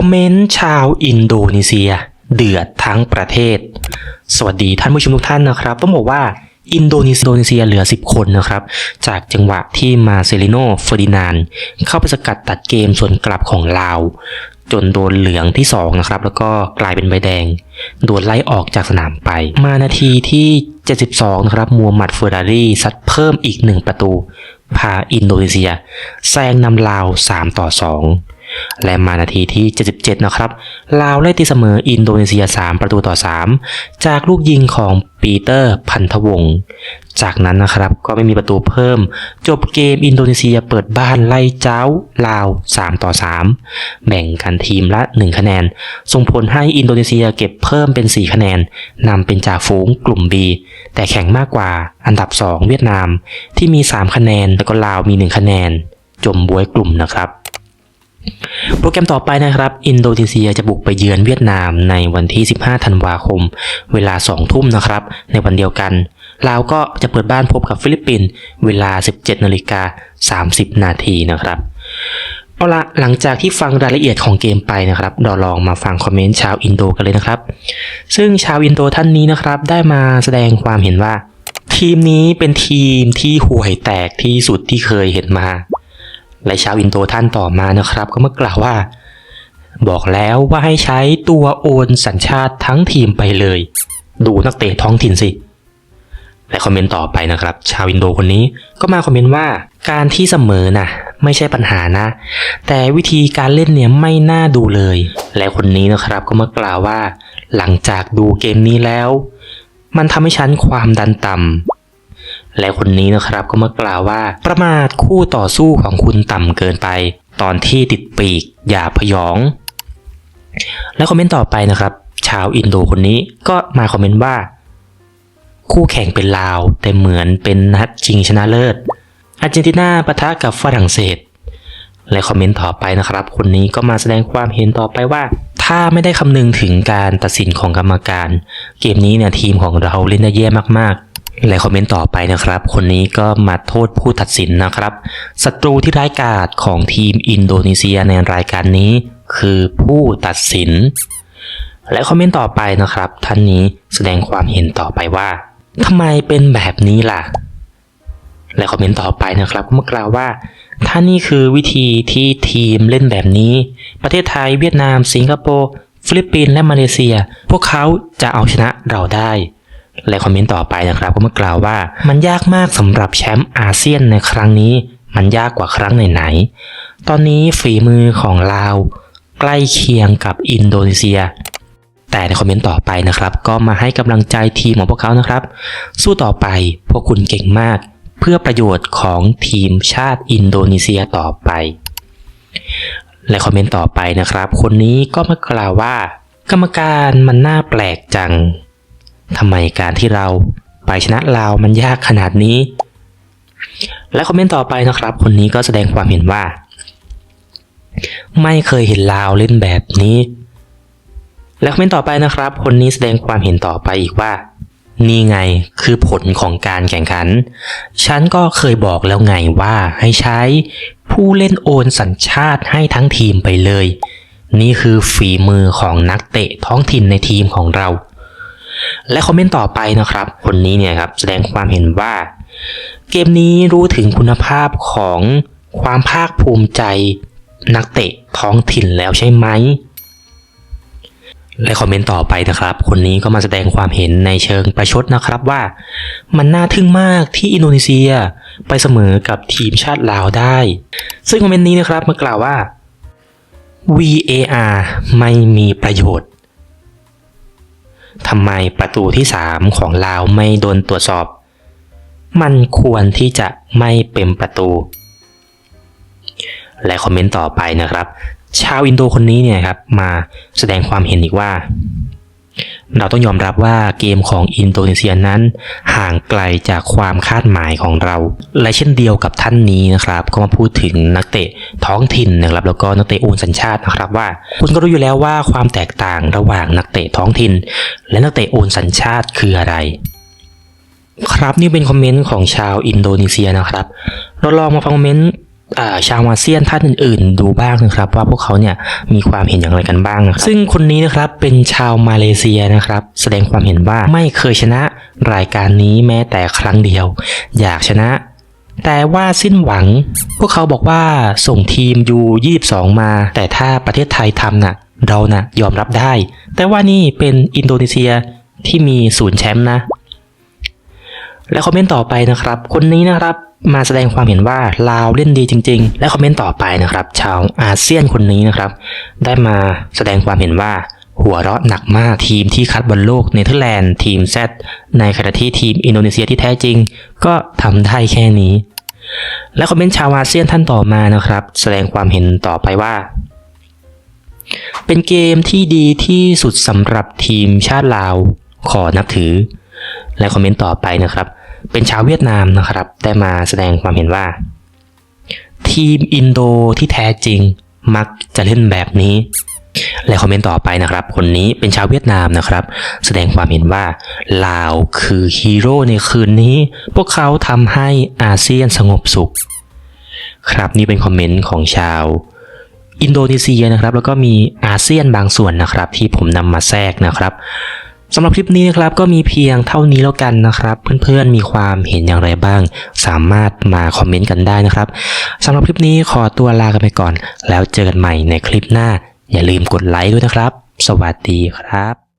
อมเมนต์ชาวอินโดนีเซีย เดือดทั้งประเทศ สวัสดีท่านผู้ชมทุกท่านนะครับ ต้องบอกว่าอินโดนีเซียโดนีเซียเหลือ 10 คนนะครับ จากจังหวะที่มาเซลิโนเฟอร์ดินานเข้าไปสกัดตัดเกมส่วนกลับของลาว จนโดนเหลืองที่ 2 นะครับ แล้วก็กลายเป็นใบแดง โดนไล่ออกจากสนามไป มานาทีที่ 72 นะครับมัวหมัดเฟอร์รารี่ซัดเพิ่มอีก 1 ประตู พาอินโดนีเซีย แซงนำลาว 3 ต่อ 2 และมานาทีที่ 77 นะครับลาวไล่ตีเสมออินโดนีเซีย 3 ประตูต่อ 3 จากลูกยิงของปีเตอร์พันธวงศ์จากนั้นนะครับก็ไม่มีประตูเพิ่ม จบเกมอินโดนีเซียเปิดบ้านไล่เจ้าลาว 3 ต่อ 3 แบ่งกันทีมละ 1 คะแนน ส่งผลให้อินโดนีเซียเก็บเพิ่มเป็น 4 คะแนนนำเป็นจ่าฝูงกลุ่ม B แต่แข่งมากกว่าอันดับ 2 เวียดนามที่มี 3 คะแนนแล้วก็ลาวมี 1 คะแนน จมบวยกลุ่มนะครับ โปรแกรมต่อไปนะครับ อินโดนีเซียจะบุกไปเยือนเวียดนามในวันที่ 15 ธันวาคม เวลา 2 ทุ่มนะครับ ในวันเดียวกัน ลาวก็จะเปิดบ้านพบกับฟิลิปปินส์เวลา 17 นาฬิกา 30 นาทีนะครับ เอาละหลังจากที่ฟังรายละเอียดของเกมไปนะครับเราลองมาฟังคอมเมนต์ชาวอินโดกันเลยนะครับ ซึ่งชาวอินโดท่านนี้นะครับ ได้มาแสดงความเห็นว่า ทีมนี้เป็นทีมที่ห่วยแตกที่สุดที่เคยเห็นมา และชาวอินโดท่านต่อมานะครับ ก็มากล่าวว่า บอกแล้วว่าให้ใช้ตัวโอนสัญชาติทั้งทีมไปเลย ดูนักเตะท้องถิ่นสิ และคอมเมนต์ต่อไปนะครับ ชาวอินโดคนนี้ก็มาคอมเมนต์ว่าการที่เสมอนะไม่ใช่ปัญหานะ แต่วิธีการเล่นเนี่ยไม่น่าดูเลย และคนนี้นะครับก็มากล่าวว่า หลังจากดูเกมนี้แล้ว มันทำให้ฉันความดันต่ำ และคนนี้นะครับก็มากล่าวว่า ประมาทคู่ต่อสู้ของคุณต่ำเกินไป ตอนที่ติดปีกอย่าพยอง และคอมเมนต์ต่อไปนะครับ ชาวอินโดคนนี้ก็มาคอมเมนต์ว่า คู่แข่งเป็นลาว แต่เหมือนเป็นนัดชิงชนะเลิศอาร์เจนตินาปะทะกับฝรั่งเศส และคอมเมนต์ต่อไปนะครับ คนนี้ก็มาแสดงความเห็นต่อไปว่า ถ้าไม่ได้คำนึงถึงการตัดสินของกรรมการ เกมนี้เนี่ยทีมของเราเล่นได้แย่มากๆ และคอมเมนต์ต่อไปนะครับ คนนี้ก็มาโทษผู้ตัดสินนะครับศัตรูที่ร้ายกาจของทีมอินโดนีเซียในรายการนี้ คือผู้ตัดสิน และคอมเมนต์ต่อไปนะครับ ท่านนี้แสดงความเห็นต่อไปว่าทำไมเป็นแบบนี้ล่ะ และคอมเมนต์ต่อไปนะครับก็มากล่าวว่า ถ้านี่คือวิธีที่ทีมเล่นแบบนี้ ประเทศไทยเวียดนาม สิงคโปร์ฟิลิปปินส์และมาเลเซีย พวกเขาจะเอาชนะเราได้ และคอมเมนต์ต่อไปนะครับก็มากล่าวว่ามันยากมากสำหรับแชมป์อาเซียนในครั้งนี้ มันยากกว่าครั้งไหนๆตอนนี้ฝีมือของลาว ใกล้เคียงกับอินโดนีเซีย แต่ในคอมเมนต์ต่อไปนะครับ ก็มาให้กำลังใจทีมของพวกเขานะครับ สู้ต่อไปพวกคุณเก่งมาก เพื่อประโยชน์ของทีมชาติอินโดนีเซียต่อไป และคอมเมนต์ต่อไปนะครับ คนนี้ก็มากล่าวว่า กรรมการมันน่าแปลกจัง ทำไมการที่เราไปชนะลาวมันยากขนาดนี้ และคอมเมนต์ต่อไปนะครับ คนนี้ก็แสดงความเห็นว่า ไม่เคยเห็นลาวเล่นแบบนี้ และคอมเมนต์ต่อไปนะครับ คนนี้แสดงความเห็นต่อไปอีกว่า นี่ไงคือผลของการแข่งขัน ฉันก็เคยบอกแล้วไงว่าให้ใช้ผู้เล่นโอนสัญชาติให้ทั้งทีมไปเลย นี่คือฝีมือของนักเตะท้องถิ่นในทีมของเรา และคอมเมนต์ต่อไปนะครับ คนนี้เนี่ยครับแสดงความเห็นว่า เกมนี้รู้ถึงคุณภาพของความภาคภูมิใจนักเตะท้องถิ่นแล้วใช่ไหม และคอมเมนต์ต่อไปนะครับ คนนี้ก็มาแสดงความเห็นในเชิงประชดนะครับว่า มันน่าทึ่งมากที่อินโดนีเซียไปเสมอกับทีมชาติลาวได้ ซึ่งคอมเมนต์นี้นะครับมากล่าวว่า VAR ไม่มีประโยชน์ ทำไมประตูที่ 3 ของลาวไม่โดนตรวจสอบ มันควรที่จะไม่เป็นประตู และคอมเมนต์ต่อไปนะครับ ชาวอินโดคนนี้เนี่ยครับมาแสดงความเห็นอีกว่า เราต้องยอมรับว่าเกมของอินโดนีเซียนั้น ห่างไกลจากความคาดหมายของเรา และเช่นเดียวกับท่านนี้นะครับก็มาพูดถึงนักเตะท้องถิ่นนะครับ แล้วก็นักเตะโอนสัญชาตินะครับว่า คุณก็รู้อยู่แล้วว่าความแตกต่างระหว่างนักเตะท้องถิ่น และนักเตะโอนสัญชาติคืออะไร ครับนี่เป็นคอมเมนต์ของชาวอินโดนีเซียนะครับ เราลองมาฟังคอมเมนต์ ชาวอาเซียนท่านอื่นๆ ดูบ้างนะครับ ว่าพวกเขาเนี่ยมีความเห็นอย่างไรกันบ้างนะครับซึ่งคนนี้นะครับเป็นชาวมาเลเซียนะครับ แสดงความเห็นว่าไม่เคยชนะรายการนี้แม้แต่ครั้งเดียว อยากชนะ แต่ว่าสิ้นหวัง พวกเขาบอกว่าส่งทีมยู22มา แต่ถ้าประเทศไทยทำน่ะเราน่ะยอมรับได้ แต่ว่านี่เป็นอินโดนีเซียที่มีศูนย์แชมป์นะ และคอมเมนต์ต่อไปนะครับ คนนี้นะครับ มาแสดงความเห็นว่าลาวเล่นดีจริง ๆ และคอมเมนต์ต่อไปนะครับ ชาวอาเซียนคนนี้นะครับ ได้มาแสดงความเห็นว่าหัวเราะหนักมากทีมที่คัดบอลโลกเนเธอร์แลนด์ทีม Z ในขณะที่ทีมอินโดนีเซียที่แท้จริง ก็ทำได้แค่นี้ และคอมเมนต์ชาวอาเซียนท่านต่อมานะครับ แสดงความเห็นต่อไปว่า เป็นเกมที่ดีที่สุดสำหรับทีมชาติลาวขอนับถือ และคอมเมนต์ต่อไปนะครับ เป็นชาวเวียดนามนะครับ ได้มาแสดงความเห็นว่า ทีมอินโดที่แท้จริงมักจะเล่นแบบนี้ และคอมเมนต์ต่อไปนะครับ คนนี้เป็นชาวเวียดนามนะครับ แสดงความเห็นว่า ลาวคือฮีโร่ในคืนนี้ พวกเขาทำให้อาเซียนสงบสุข ครับนี่เป็นคอมเมนต์ของชาวอินโดนีเซียนะครับ แล้วก็มีอาเซียนบางส่วนนะครับ ที่ผมนำมาแทรกนะครับ สำหรับคลิปนี้นะครับก็มีเพียงเท่านี้แล้วกันนะครับ เพื่อนๆมีความเห็นอย่างไรบ้าง สามารถมาคอมเมนต์กันได้นะครับสำหรับคลิปนี้ขอตัวลากันไปก่อน แล้วเจอกันใหม่ในคลิปหน้า อย่าลืมกดไลค์ด้วยนะครับ สวัสดีครับ